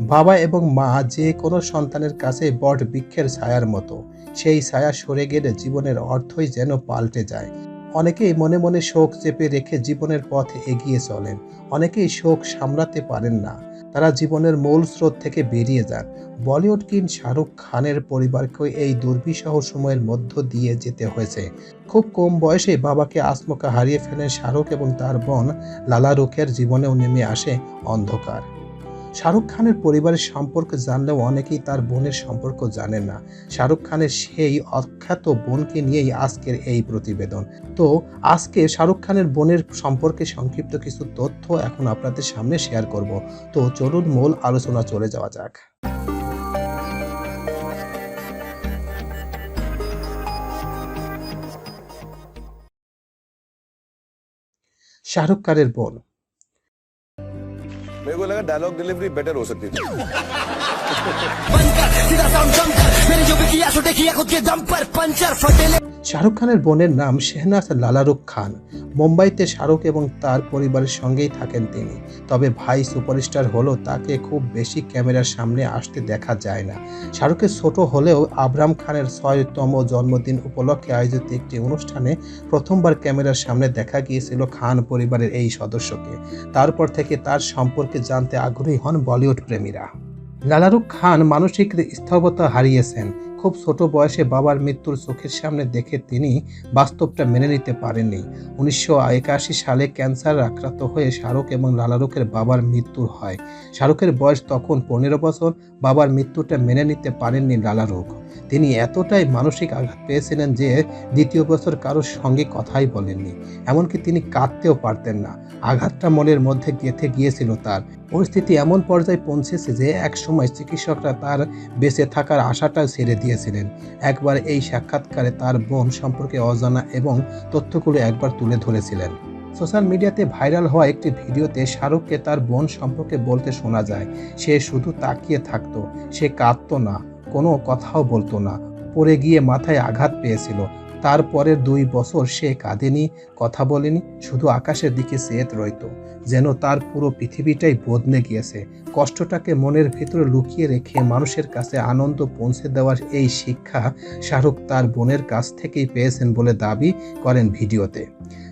বাবা এবং মা যে কোনো সন্তানের কাছে বট বৃক্ষের ছায়ার মতো। সেই ছায়া সরে গেলে জীবনের অর্থই যেন পাল্টে যায়। অনেকেই মনে মনে শোক চেপে রেখে জীবনের পথে এগিয়ে চলেন। অনেকেই শোক সামলাতে পারেন না। তারা জীবনের মূল স্রোত থেকে বেরিয়ে যান। বলিউড কিং শাহরুখ খানের পরিবারকে এই দুর্বিষহ সময়ের মধ্য দিয়ে যেতে হয়েছে। খুব কম বয়সে বাবাকে আসমকা হারিয়ে ফেলেন শাহরুখ এবং তার বোন লালা রুখের জীবনেও নেমে আসে অন্ধকার। শাহরুখ খানের পরিবারের সম্পর্ক জানলেও অনেকেই তার বোনের সম্পর্ক জানেন না। শাহরুখ খানের সেই অখ্যাত বোনকে নিয়েই আজকের এই প্রতিবেদন। তো আজকে শাহরুখ খানের বোনের সম্পর্কে সংক্ষিপ্ত কিছু তথ্য এখন আপনাদের সামনে শেয়ার করব। তো চলুন মূল আলোচনা চলে যাওয়া যাক। শাহরুখ খানের বোন मेरे को लगा डायलॉग डिलीवरी बेटर हो सकती थी। শাহরুখ খানের বোনের নাম শেহনাজ লালারুখ খান। মুম্বাইতে শাহরুখ এবং তার পরিবারের সঙ্গেই থাকেন তিনি। তবে ভাই সুপারস্টার হলেও তাকে খুব বেশি ক্যামেরার সামনে আসতে দেখা যায় না। শাহরুখের ছোট হলেও আবরাম খানের ছয়তম জন্মদিন উপলক্ষে আয়োজিত একটি অনুষ্ঠানে প্রথমবার ক্যামেরার সামনে দেখা গিয়েছিল খান পরিবারের এই সদস্যকে। তারপর থেকে তার সম্পর্কে জানতে আগ্রহী হন বলিউড প্রেমীরা। লালারুখ খান মানসিক স্থবতা হারিয়েছেন। খুব ছোট বয়সে বাবার মৃত্যুর চোখের সামনে দেখে তিনি বাস্তবটা মেনে নিতে পারেননি। উনিশশো একাশি সালে ক্যান্সার আক্রান্ত হয়ে শাহরুখ এবং লালারুখের বাবার মৃত্যু হয়। শাহরুখের বয়স তখন পনেরো বছর, বাবার মৃত্যুটা মেনে নিতে পারেননি লালারুখ তিনি এতটাই মানসিক আঘাত পেয়েছিলেন যে দ্বিতীয় বছর কারোর সঙ্গে কথাই বলেননি। এমনকি তিনি কাঁদতেও পারতেন না। আঘাতটা মনের মধ্যে গেঁথে গিয়েছিল তার। পরিস্থিতি এমন পর্যায়ে পৌঁছেছে যে এক সময় চিকিৎসকরা তার বেঁচে থাকার আশাটা ছেড়ে দিয়েছিলেন। একবার এই সাক্ষাৎকারে তার বোন সম্পর্কে অজানা এবং তথ্যগুলো একবার তুলে ধরেছিলেন। সোশ্যাল মিডিয়াতে ভাইরাল হওয়া একটি ভিডিওতে শাহরুখকে তার বোন সম্পর্কে বলতে শোনা যায়, সে শুধু তাকিয়ে থাকতো, সে কাঁদতো না, কোনো কথাও বলতো না, পড়ে গিয়ে মাথায় আঘাত পেয়েছিল তারপরের দুই বছর সে কাঁদেনি, কথা বলেনি, শুধু আকাশের দিকে চেয়ে রইত, যেন তার পুরো পৃথিবীটাই বদলে গিয়েছে। কষ্টটাকে মনের ভেতরে লুকিয়ে রেখে মানুষের কাছে আনন্দ পৌঁছে দেওয়ার এই শিক্ষা শাহরুখ তার বোনের কাছ থেকেই পেয়েছেন বলে দাবি করেন ভিডিওতে।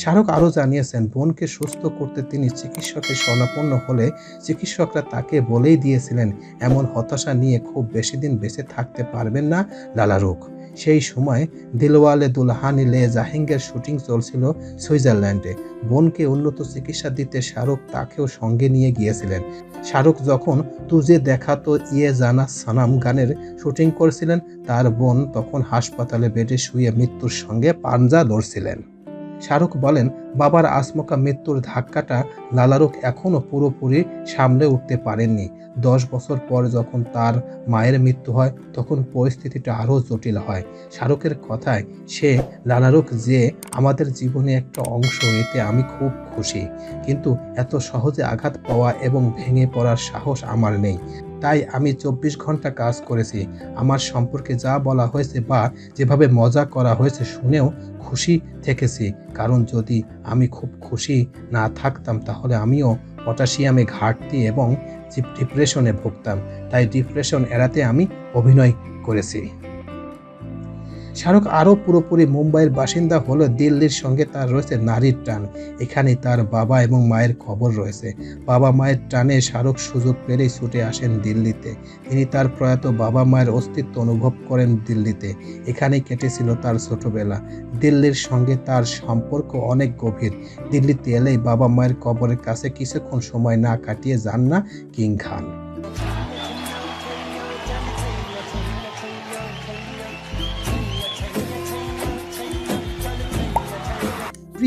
শাহরুখ আরও জানিয়েছেন, বোনকে সুস্থ করতে তিনি চিকিৎসকের শরণাপন্ন হলে চিকিৎসকরা তাকে বলেই দিয়েছিলেন, এমন হতাশা নিয়ে খুব বেশি দিন বেঁচে থাকতে পারবেন না লালারুখ সেই সময় দিলওয়ালে দুলহানি লে জাহিঙ্গের শুটিং চলছিল সুইজারল্যান্ডে। বোনকে উন্নত চিকিৎসা দিতে শাহরুখ তাকেও সঙ্গে নিয়ে গিয়েছিলেন। শাহরুখ যখন তুজে দেখা তো ইয়ে জানা সানাম গানের শুটিং করছিলেন, তার বোন তখন হাসপাতালে বেডে শুয়ে মৃত্যুর সঙ্গে পাঞ্জা লড়ছিলেন শাহরুখ বলেন, বাবার আসমকা মৃত্যুর ধাক্কাটা লালারুখ এখনও পুরোপুরি সামলে উঠতে পারেননি। দশ বছর পর যখন তার মায়ের মৃত্যু হয়, তখন পরিস্থিতিটা আরও জটিল হয়। শাহরুখের কথায় সে, লালারুখ যে আমাদের জীবনে একটা অংশ, এতে আমি খুব খুশি। কিন্তু এত সহজে আঘাত পাওয়া এবং ভেঙে পড়ার সাহস আমার নেই। তাই আমি চব্বিশ ঘণ্টা কাজ করেছি। আমার সম্পর্কে যা বলা হয়েছে বা যেভাবে মজা করা হয়েছে শুনেও খুশি থেকেছি। কারণ যদি আমি খুব খুশি না থাকতাম তাহলে আমিও পটাশিয়ামে ঘাটতি এবং ডিপ্রেশনে ভুগতাম। তাই ডিপ্রেশন এড়াতে আমি অভিনয় করেছি। শাহরুখ আরও পুরোপুরি মুম্বাইয়ের বাসিন্দা হলো দিল্লির সঙ্গে তার রয়েছে নারীর টান। এখানে তার বাবা এবং মায়ের খবর রয়েছে। বাবা মায়ের টানে শাহরুখ সুযোগ পেলেই ছুটে আসেন দিল্লিতে। তিনি তার প্রয়াত বাবা মায়ের অস্তিত্ব অনুভব করেন দিল্লিতে। এখানেই কেটেছিল তার ছোটবেলা। দিল্লির সঙ্গে তার সম্পর্ক অনেক গভীর। দিল্লিতে এলেই বাবা মায়ের কবরের কাছে কিছুক্ষণ সময় না কাটিয়ে যান না কিং খান।